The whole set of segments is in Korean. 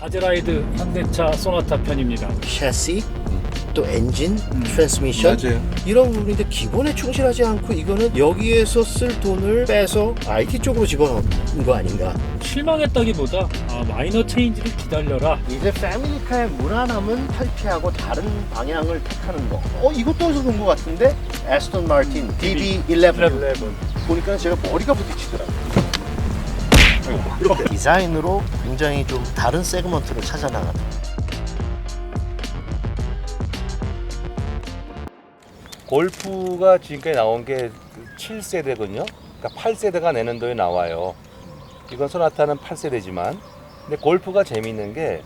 아제라이드 현대차 소나타 편입니다. 샤시, 또 엔진, 트랜스미션 맞아요. 이런 부분인데 기본에 충실하지 않고 이거는 여기에서 쓸 돈을 빼서 IT 쪽으로 집어넣은 거 아닌가? 실망했다기보다 아, 마이너 체인지를 기다려라. 이제 패밀리카의 무난함은 탈피하고 다른 방향을 택하는 거. 어 이것도 어디서 본 것 같은데? 에스톤 마틴 DB11 보니까 제가 머리가 부딪히더라고요. 이렇게 디자인으로 굉장히 좀 다른 세그먼트를 찾아 나가는. 골프가 지금까지 나온 게 7세대거든요. 그러니까 8세대가 내년도에 나와요. 이건 소나타는 8세대지만 근데 골프가 재미있는 게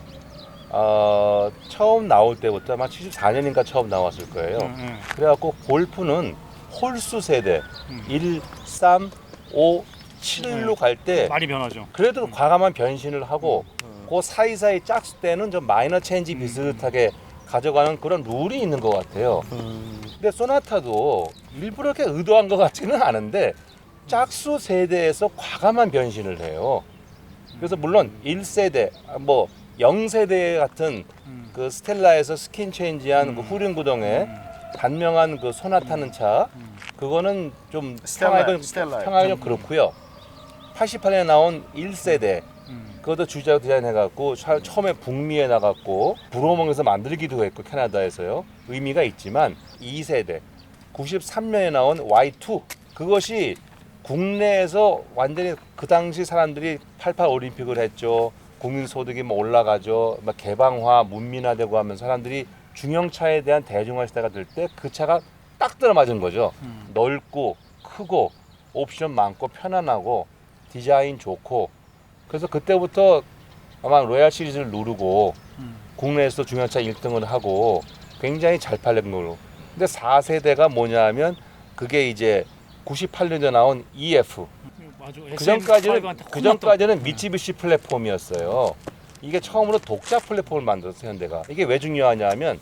어, 처음 나올 때부터 아마 74년인가 처음 나왔을 거예요. 음, 그래갖고 골프는 홀수 세대 1, 3, 5, 7로 갈때 많이 변하죠. 그래도 과감한 변신을 하고 그 사이사이 짝수 때는 좀 마이너 체인지 비슷하게 가져가는 그런 룰이 있는 것 같아요. 근데 소나타도 일부러 이렇게 의도한 것 같지는 않은데 짝수 세대에서 과감한 변신을 해요. 그래서 물론 1세대, 뭐 0세대 같은 음. 그 스텔라에서 스킨 체인지한 그 후륜 구동에 단명한 그 소나타는 차 그거는 좀 스텔라. 평하기 좀 그렇고요. 88년에 나온 1세대. 음. 그것도 주작 디자인 해갖고 차- 처음에 북미에 나갔고 브로몽에서 만들기도 했고 캐나다에서요. 의미가 있지만 2세대 93년에 나온 Y2 그것이 국내에서 완전히 그 당시 사람들이 88 올림픽을 했죠. 국민 소득이 뭐 올라가죠. 막 개방화 문민화되고 하면 사람들이 중형차에 대한 대중화 시대가 될 때 그 차가 딱 들어맞은 거죠. 음. 넓고 크고 옵션 많고 편안하고 디자인 좋고 그래서 그때부터 아마 로얄 시리즈를 누르고 음. 국내에서 중형차 1등을 하고 굉장히 잘 팔린 걸로. 근데 4세대가 뭐냐면 그게 이제 98년에 나온 EF. 그 전까지는 SM5한테 그 전까지는 미츠비시 플랫폼이었어요. 이게 처음으로 독자 플랫폼을 만들었어요 현대가. 이게 왜 중요하냐면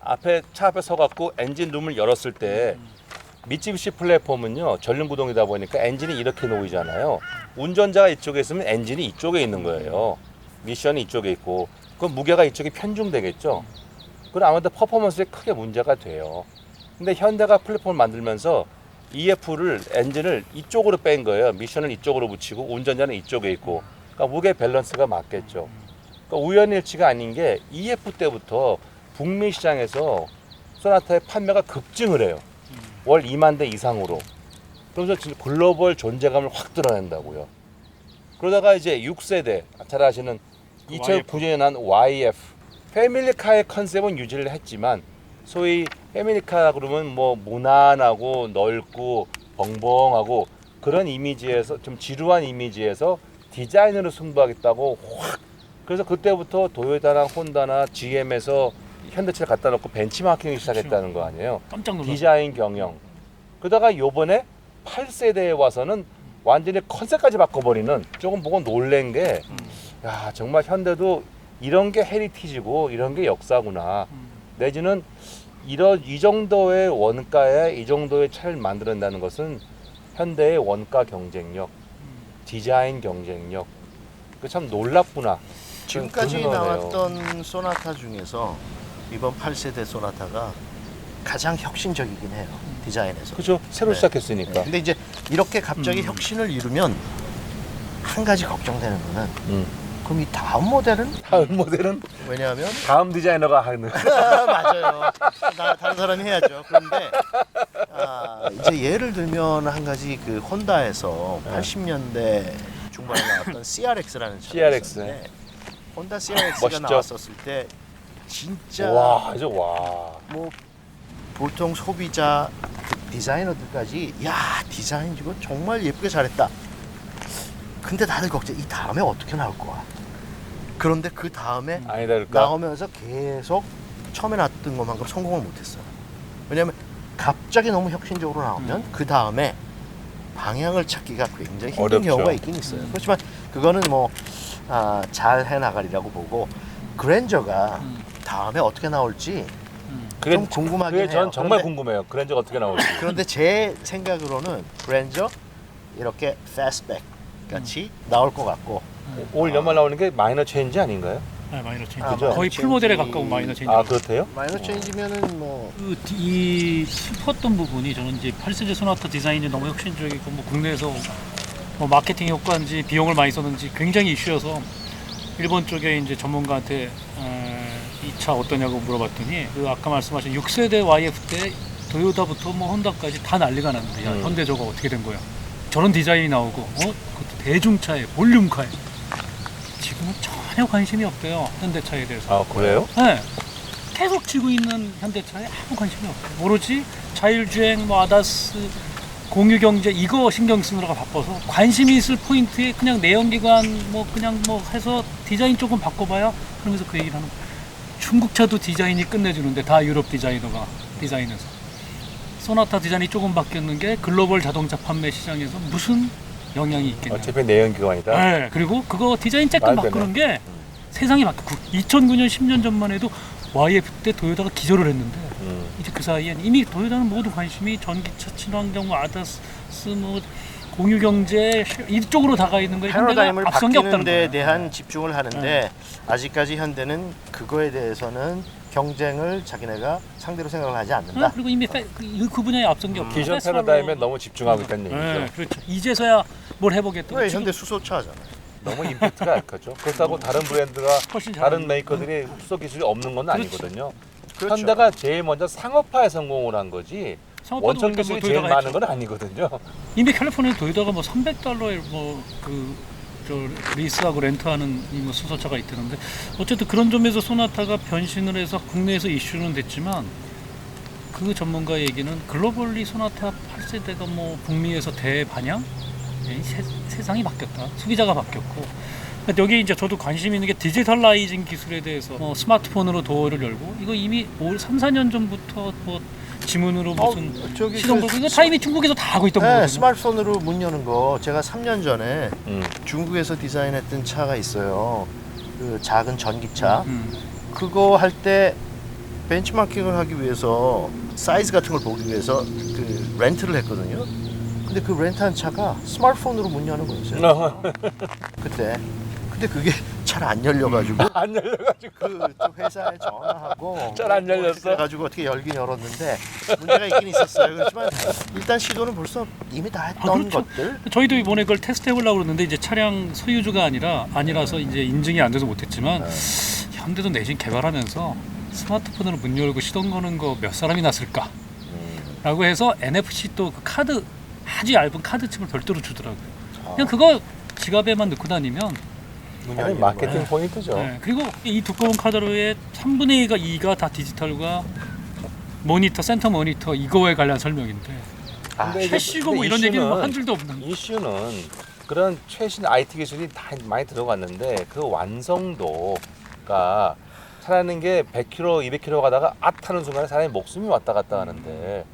앞에 차 앞에 서갖고 엔진 룸을 열었을 때 미츠비시 플랫폼은요 전륜 구동이다 보니까 엔진이 이렇게 놓이잖아요. 운전자가 이쪽에 있으면 엔진이 이쪽에 있는 거예요. 미션이 이쪽에 있고 그 무게가 이쪽에 편중되겠죠. 그럼 아무래도 퍼포먼스에 크게 문제가 돼요. 근데 현대가 플랫폼을 만들면서 EF를 엔진을 이쪽으로 뺀 거예요. 미션을 이쪽으로 붙이고 운전자는 이쪽에 있고. 그러니까 무게 밸런스가 맞겠죠. 그러니까 우연일치가 아닌 게 EF 때부터 북미 시장에서 소나타의 판매가 급증을 해요. 월 2만 대 이상으로. 그러면서 진짜 글로벌 존재감을 확 드러낸다고요. 그러다가 이제 6세대 잘 아시는 2009년에 난 YF 패밀리카의 컨셉은 유지를 했지만 소위 패밀리카 그러면 뭐 무난하고 넓고 벙벙하고 그런 이미지에서 좀 지루한 이미지에서 디자인으로 승부하겠다고 확 그래서 그때부터 도요타나 혼다나 GM에서 현대차를 갖다 놓고 벤치마킹을 시작했다는 거 아니에요. 깜짝 놀랐어. 디자인 경영. 그러다가 요번에 8세대에 와서는 완전히 컨셉까지 바꿔버리는 조금 보고 놀란 게, 음. 야, 정말 현대도 이런 게 헤리티지고 이런 게 역사구나. 음. 내지는 이런, 이 정도의 원가에 이 정도의 차를 만들어낸다는 것은 현대의 원가 경쟁력, 디자인 경쟁력. 그 참 놀랍구나. 지금까지. 나왔던 소나타 중에서 이번 8세대 소나타가 가장 혁신적이긴 해요. 디자인에서. 그죠? 새로 네. 시작했으니까. 근데 이제 이렇게 갑자기 음. 혁신을 이루면 한 가지 걱정되는 거는 음. 그럼 이 다음 모델은 다음 모델은 왜냐하면 다음 디자이너가 하는. 맞아요. 나, 다른 사람이 해야죠. 그런데 아, 이제 예를 들면 한 가지 그 혼다에서 네. 80년대 중반에 나왔던 CRX라는 차가 CRX. 있었는데 혼다 CRX가 멋있죠? 나왔었을 때 진짜 와, 이제 와. 뭐 보통 소비자 디자이너들까지 야 디자인 이거 정말 예쁘게 잘했다. 근데 다들 걱정 이 다음에 어떻게 나올 거야. 그런데 그 다음에 아니다 그럴까? 나오면서 계속 처음에 나왔던 것만큼 성공을 못했어요. 왜냐하면 갑자기 너무 혁신적으로 나오면 그 다음에 방향을 찾기가 굉장히 힘든 어렵죠. 경우가 있긴 있어요. 그렇지만 그거는 뭐 아, 잘 해나가리라고 보고 그랜저가 음. 다음에 어떻게 나올지 음. 그게 좀 궁금하긴 그게 해요. 전 정말 그런데- 궁금해요. 그랜저가 어떻게 나올지. 그런데 제 생각으로는 그랜저 이렇게 패스트백 같이 나올 것 같고 올 연말 나오는 게 마이너 체인지 아닌가요? 네, 마이너 체인지. 아, 거의 마이너 풀 모델에 체인지. 가까운 마이너 체인지. 아 그렇대요? 마이너 체인지면은 뭐 그이 슬펐던 부분이 저는 이제 8세대 소나타 디자인이 너무 혁신적이고 뭐 국내에서 뭐 마케팅 효과인지 비용을 많이 썼는지 굉장히 이슈여서 일본 쪽에 이제 전문가한테 이 차 어떠냐고 물어봤더니 그 아까 말씀하신 6세대 YF 때 도요타부터 뭐 혼다까지 다 난리가 났는데 야 음. 현대 저거 어떻게 된 거야 저런 디자인이 나오고 어 그것도 대중차에 볼륨카에 지금은 전혀 관심이 없대요 현대차에 대해서 아 그래요? 네. 계속 지고 있는 현대차에 아무 관심이 없고 오로지 자율주행, 뭐 아다스, 공유경제 이거 신경 쓰느라고 바빠서 관심이 있을 포인트에 그냥 내연기관 뭐 그냥 뭐 해서 디자인 조금 바꿔봐요 그러면서 그 얘기를 하는 거예요. 중국차도 디자인이 끝내주는데 다 유럽 디자이너가 디자인해서 소나타 디자인이 조금 바뀌었는 게 글로벌 자동차 판매 시장에서 무슨 영향이 있겠냐 어차피 내연 기관이다. 네, 그리고 그거 디자인 말도 되네. 바꾸는 게 세상이 바뀌고 2009년 10년 전만 해도 YF 때 도요타가 기절을 했는데 음. 이제 그 사이엔 이미 도요타는 모든 관심이 전기차, 친환경, 뭐 아다스, 뭐 공유경제 이쪽으로 다가 있는 거에 현대가 패러다임을 앞선 게 바뀌는 없다는 데에 거예요. 대한 집중을 하는데 아직까지 현대는 그거에 대해서는 경쟁을 자기네가 상대로 생각을 하지 네, 않는다. 그리고 이미 패, 그, 그 분야에 앞선 게 없고 기존 패러다임에 너무 집중하고 있다는 얘기죠. 네, 그렇죠. 이제서야 뭘 해보겠다. 왜 현대 수소차잖아. 너무 임팩트가 약하죠. 그렇다고 다른 브랜드가 훨씬 다른 메이커들이 수소 기술이 없는 건 그렇지. 아니거든요. 그렇죠. 현대가 제일 먼저 상업화에 성공을 한 거지 원천 그러니까 기술이 뭐 제일 많은 했죠. 건 아니거든요. 이미 캘리포니아 도요타가 뭐 300달러에 뭐그 저 리스하고 렌트하는 이뭐 수소차가 있다는데 어쨌든 그런 점에서 소나타가 변신을 해서 국내에서 이슈는 됐지만 그 전문가 얘기는 글로벌리 소나타 8세대가 뭐 북미에서 대반향 예, 세, 세상이 바뀌었다 소비자가 바뀌었고 근데 여기 이제 저도 관심 있는 게 디지털라이징 기술에 대해서 뭐 스마트폰으로 도어를 열고 이거 이미 올 3, 4년 전부터 뭐 지문으로 무슨 어, 저기 시동 그 걸고 이거 스- 다 이미 중국에서 다 하고 있던 네, 거거든요. 스마트폰으로 문 여는 거 제가 3년 전에 음. 중국에서 디자인했던 차가 있어요. 그 작은 전기차. 음. 그거 할 때 벤치마킹을 하기 위해서 사이즈 같은 걸 보기 위해서 그 렌트를 했거든요. 근데 그 렌트한 차가 스마트폰으로 문 여는 거였어요. 그때. 근데 그게 잘 안 열려가지고 안 열려가지고 그또 회사에 전화하고 잘안 열렸어? 그래가지고 어떻게 열긴 열었는데 문제가 있긴 있었어요. 그렇지만 일단 시도는 벌써 이미 다 했던 아, 그렇죠. 것들. 저희도 이번에 그걸 테스트 해보려고 그러는데 이제 차량 소유주가 아니라 아니라서 이제 인증이 안 돼서 못했지만 네. 현대도 내진 개발하면서 스마트폰으로 문 열고 시동 거는 거 몇 사람이 났을까? 라고 해서 NFC 또 그 카드 아주 얇은 카드 칩을 별도로 주더라고요. 그냥 그거 지갑에만 넣고 다니면 문 아니, 열리는 마케팅 거야. 포인트죠. 네, 그리고 이 두꺼운 카드로의 3분의 2가 2가 다 디지털과 모니터 센터 모니터 이거에 관련 설명인데 아, 근데 이제- 캐시고 뭐 근데 이런 얘기는 이슈는 한 줄도 없는 이슈는 그런 최신 IT 기술이 다 많이 들어갔는데 그 완성도가 차라는 게 100km, 200km 가다가 앗 하는 순간에 사람이 목숨이 왔다 갔다 하는데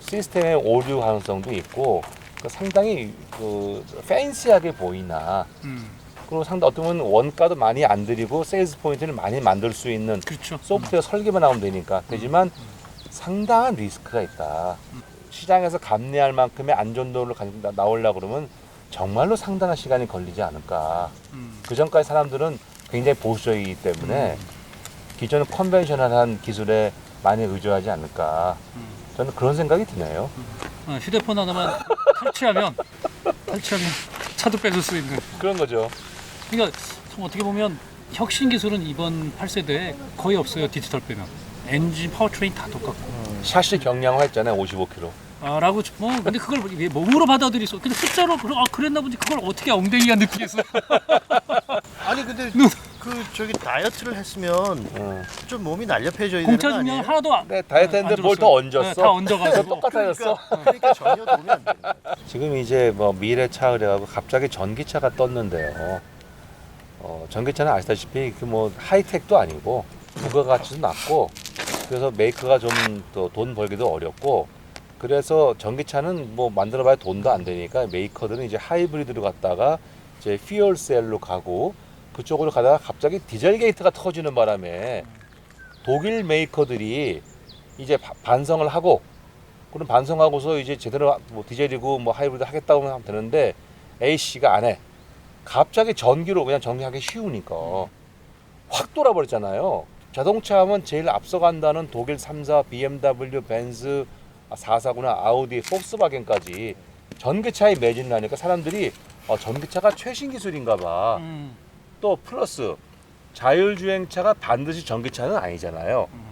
시스템의 오류 가능성도 있고 그 상당히 그 팬시하게 보이나 음, 그리고 상당 어떻게 보면 원가도 많이 안 들이고 세일즈 포인트를 많이 만들 수 있는 그렇죠. 소프트웨어 설계만 하면 되니까 되지만 상당한 리스크가 있다. 시장에서 감내할 만큼의 안전도를 가지고 나- 나오려고 그러면 정말로 상당한 시간이 걸리지 않을까. 음. 그 전까지 사람들은 굉장히 보수적이기 때문에 기존 컨벤셔널한 기술에 많이 의존하지 않을까. 음. 저는 그런 생각이 드네요. 어, 휴대폰 하나만 탈취하면 탈취하면 차도 뺏을 수 있는. 그런 거죠. 그러니까 참 어떻게 보면 혁신 기술은 이번 8세대에 거의 없어요 디지털 빼면. 엔진 파워트레인 다 똑같고. 샤시 경량화 했잖아요. 55km. 아, 라고 뭐 근데 그걸 왜 몸으로 받아들일 수? 근데 숫자로 그러- 아 그랬나 보지 그걸 어떻게 엉덩이가 느끼겠어? 아니 근데 눈. 그 저기 다이어트를 했으면 응. 좀 몸이 날렵해져야 되는 공차 거 중량 아니에요? 하나도 안. 네, 다이어트 안 했는데 뭘. 더 얹었어? 네, 다 얹어가지고. 똑같아졌어. 그러니까, 그러니까 전혀 도움이 안 되는 거예요. 지금 이제 뭐 미래차 그래가지고 갑자기 전기차가 떴는데요. 어, 전기차는 아시다시피 그 뭐 하이텍도 아니고 부가가치도 낮고 그래서 메이커가 좀 또 돈 벌기도 어렵고 그래서 전기차는 뭐 만들어봐야 돈도 안 되니까 메이커들은 이제 하이브리드로 갔다가 이제 퓨얼셀로 가고 그쪽으로 가다가 갑자기 디젤 게이트가 터지는 바람에 독일 메이커들이 이제 바- 반성을 하고 그럼 반성하고서 이제 제대로 뭐 디젤이고 뭐 하이브리드 하겠다고 하면 되는데 A 씨가 안 해. 갑자기 전기로 그냥 전기하기 쉬우니까 확 돌아버렸잖아요. 자동차 하면 제일 앞서간다는 독일 3사, BMW, 벤츠, 4사구나 아우디, 폭스바겐까지 전기차에 매진을 하니까 사람들이 어, 전기차가 최신 기술인가 봐. 음. 또 플러스 자율주행차가 반드시 전기차는 아니잖아요. 음.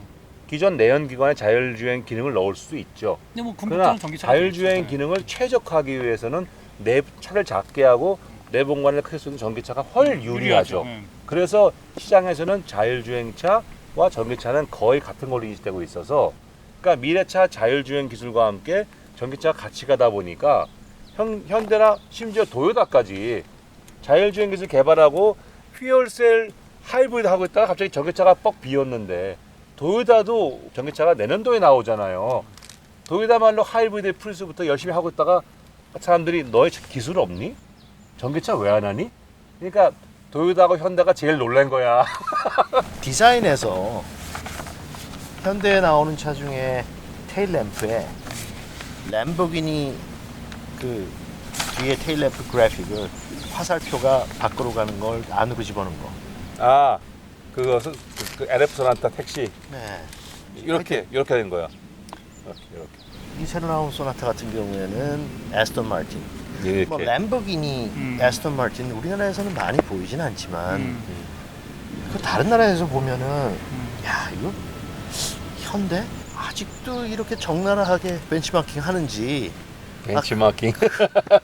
기존 내연기관에 자율주행 기능을 넣을 수도 있죠. 근데 뭐 그러나 전기차 자율주행 기능을 최적화하기 위해서는 내 차를 작게 하고 내 공간을 크게 쓰는 전기차가 훨 유리하죠. 음. 그래서 시장에서는 자율주행차와 전기차는 거의 같은 걸로 인식되고 있어서 그러니까 미래차 자율주행 기술과 함께 전기차가 같이 가다 보니까 현, 현대나 심지어 도요타까지 자율주행 기술 개발하고 퓨얼셀 하이브리드 하고 있다가 갑자기 전기차가 뻑 비었는데 도요타도 전기차가 내년도에 나오잖아요. 도요타 말로 하이브리드 플스부터 열심히 하고 있다가 사람들이 너의 기술 없니? 전기차 왜 안 하니? 그러니까 도요타하고 현대가 제일 놀란 거야. 디자인에서 현대에 나오는 차 중에 테일 램프에 램보기니 그 뒤에 테일 램프 그래픽을 화살표가 밖으로 가는 걸 안으로 집어넣은 거. 아, 그것은 그, 그 LF 소나타 택시 네. 이렇게 이렇게 된 거야. 이렇게 이렇게. 이 새로 나온 소나타 같은 경우에는 에스턴 마틴. 이렇게. 뭐 램보기니, 음. 에스턴 마틴 우리나라에서는 많이 보이진 않지만 음. 그 다른 나라에서 보면은 음. 야 이거 현대 아직도 이렇게 적나라하게 벤치마킹 하는지 벤치마킹.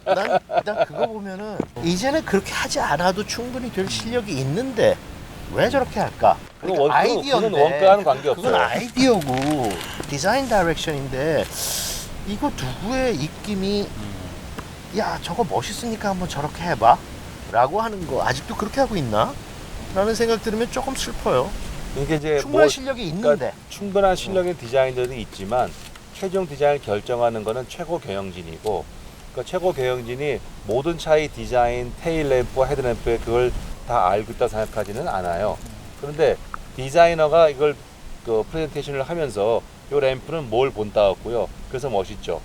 난, 난 그거 보면은 이제는 그렇게 하지 않아도 충분히 될 실력이 있는데 왜 저렇게 할까? 그건 그러니까 원- 그건- 아이디어인데 그건 원가와는 관계 그건 없어요. 아이디어고 디자인 다이렉션인데 이거 누구의 입김이 야 저거 멋있으니까 한번 저렇게 해봐 라고 하는 거 아직도 그렇게 하고 있나? 라는 생각 들으면 조금 슬퍼요 이게 이제 충분한 뭐 실력이 있는데 그러니까 충분한 실력의 디자인들이 있지만 최종 디자인을 결정하는 거는 최고 경영진이고 그 최고 경영진이 모든 차의 디자인, 테일 램프와 헤드 램프에 그걸 다 알고 있다 생각하지는 않아요. 그런데 디자이너가 이걸 그 프레젠테이션을 하면서 이 램프는 뭘 본다고요. 그래서 멋있죠.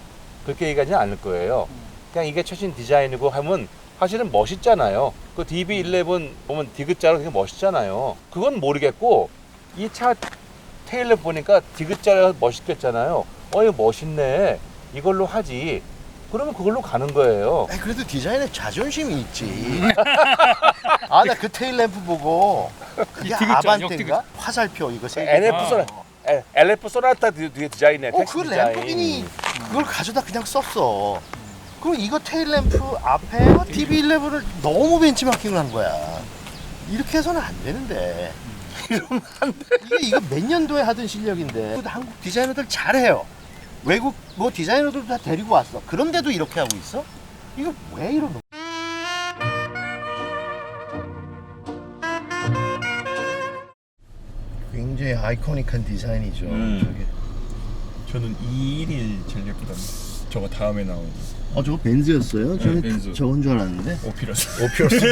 그렇게 얘기하지는 않을 거예요. 그냥 이게 최신 디자인이고 하면 사실은 멋있잖아요. 그 DB11 보면 디귿자로 되게 멋있잖아요. 그건 모르겠고 이 차 테일러 보니까 디귿자가 멋있겠잖아요. 어, 이거 멋있네. 이걸로 하지. 그러면 그걸로 가는 거예요. 아니, 그래도 디자인에 자존심이 있지 아 나 그 테일 램프 보고 그게 디귿자, 아반떼인가? 화살표 이거 세 개. NF 아. 소나, 에, LF 소나타 뒤- 뒤에 디자인에 어, 그 램프기니 그걸 가져다 그냥 썼어. 그럼 이거 테일 램프 앞에 DB11을 너무 벤치마킹을 한 거야. 이렇게 해서는 안 되는데. 이러면 안 돼. 이게 이거 몇 년도에 하던 실력인데. 그 한국 디자이너들 잘해요. 외국 뭐 디자이너들도 다 데리고 왔어. 그런데도 이렇게 하고 있어? 이거 왜 이러는 거야? 굉장히 아이코닉한 디자인이죠. 음. 저게. 저는 211이 제일 예쁘던데 저거 다음에 나온 어 저거 벤즈였어요? 저는 벤즈. 저건 줄 알았는데 오피러스 오피러스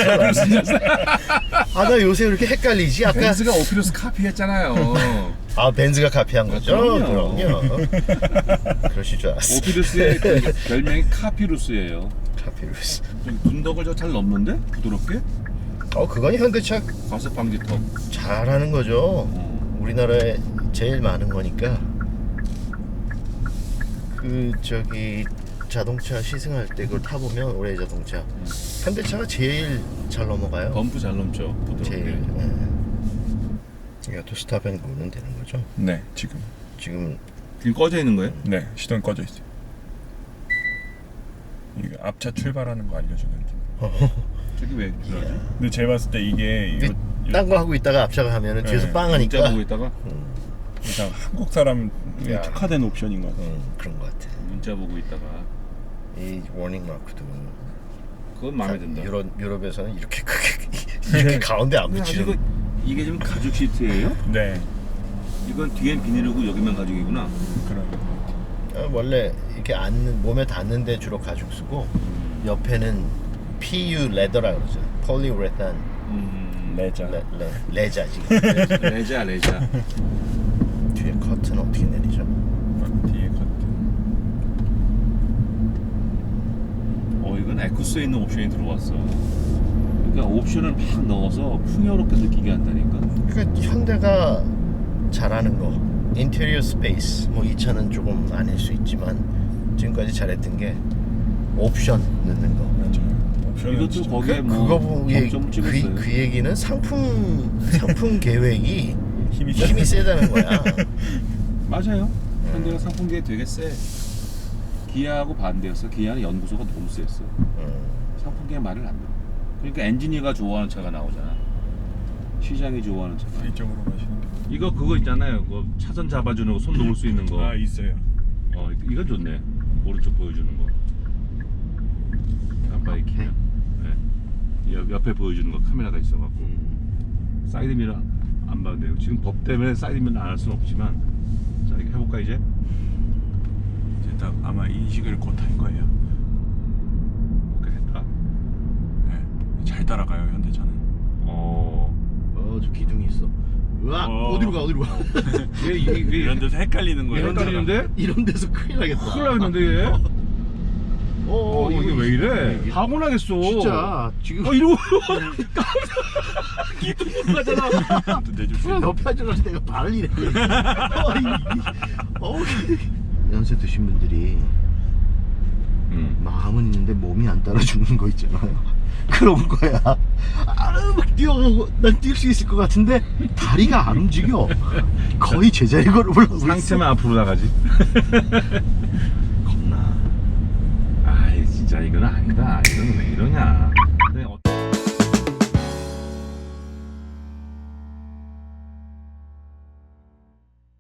아 나 요새 왜 이렇게 헷갈리지? 아까 벤즈가 오피러스 카피했잖아요 아 벤즈가 카피한 거죠? 그럼요. 그럼요 그러실 줄 알았어 오피러스의 그 별명이 카피루스예요 카피루스 저기 군덕을 저 잘 넘는데? 부드럽게? 어 그건 현대차 과습 방지턱 잘하는 거죠 어. 우리나라에 제일 많은 거니까 그 저기 자동차 시승할 때 그걸 타보면 올해 자동차 현대차가 제일 잘 넘어가요 범프 잘 넘죠 제일 부드럽게 예. 이것도 스탑앤 고는 되는 거죠 네, 지금. 지금 지금 꺼져 있는 거예요? 네, 시동 꺼져 있어요. 이게 앞차 출발하는 거 알려주는 기능. 저기 왜 필요하지? 근데 제가 봤을 때 이게 이거 딴 거 하고 있다가 앞차가 하면은 뒤에서 네, 빵 문자 하니까 보고 있다가 일단 한국 사람 에 야. 특화된 옵션인 것 같아요. 음, 그런 것 같아. 문자 보고 있다가 이 워닝 마크도 그건 마음에 든다 유럽 유럽에서는 이렇게 크게 이렇게 가운데 안 사실 붙이는. 이거 이게 지금 가죽 시트예요? 네, 이건 뒤엔 비닐이고 여기만 가죽이구나 같아요. 어, 원래 이렇게 앉는 몸에 닿는데 주로 가죽 쓰고 옆에는 PU 레더라 그러죠. 폴리우레탄 음, 레자. 레, 레, 레자 지금. 레자 레자 뒤에 커튼 어떻게 내리죠? 뒤에 커튼. 어 이건 에쿠스에 있는 옵션이 들어왔어 그러니까 옵션을 막 넣어서 풍요롭게 느끼게 한다니까. 그러니까 현대가 잘하는 거 인테리어 스페이스 뭐 이 차는 조금 아닐 수 있지만 지금까지 잘했던 게 옵션 넣는 거 이것도 거기에 그, 뭐 그거 보- 예, 점점을 그. 그 얘기는 상품 상품 계획이 힘이 힘이 세다는 거야 맞아요. 현대가 상품계에 되게 세. 기아하고 반대였어. 기아는 연구소가 너무 셌어. 음. 상품계 말을 안 들어. 그러니까 엔지니어가 좋아하는 차가 나오잖아. 시장이 좋아하는 차가. 이쪽으로 가시는 게. 이거 그거 있잖아요. 그 차선 잡아주는 거, 손 놓을 수 있는 거. 아 있어요. 어, 이거 좋네. 오른쪽 보여주는 거. 깜빡이 키면. 네. 옆, 옆에 보여주는 거 카메라가 있어갖고. 음. 사이드 미러 안 봐도 돼요. 지금 법 때문에 사이드 미러 안 할 수는 없지만. 자, 이거 해볼까 이제? 딱 아마 인식을 곧 할 거예요. 오케이, 됐다. 네. 잘 따라가요 현대차는. 어. 어 저 기둥이 있어 으악 어. 어 디로 가 어디로 가 얘, 이, 이, 이런 데서 헷갈리는 거예요. 이런 달리는데? 이런 데서 큰일 나겠다 큰일 나겠는데 얘? 어, 어, 이게 왜 이래? 사고 나겠어. 진짜 지금 어, 이러고 기둥 가잖아. 내줄 수 그냥 있는. 옆에 앉아서 내가 발을 이래 어우 연세 드신 분들이 응. 마음은 있는데 몸이 안 따라 주는 거 있잖아요. 그런 거야. 아막 뛰어가고 난 뛸 수 있을 것 같은데 다리가 안 움직여. 거의 제자리 걸음을 하고 있어. 상체만 앞으로 나가지. 겁나. 아이 진짜 이건 아니다. 이건 왜 이러냐?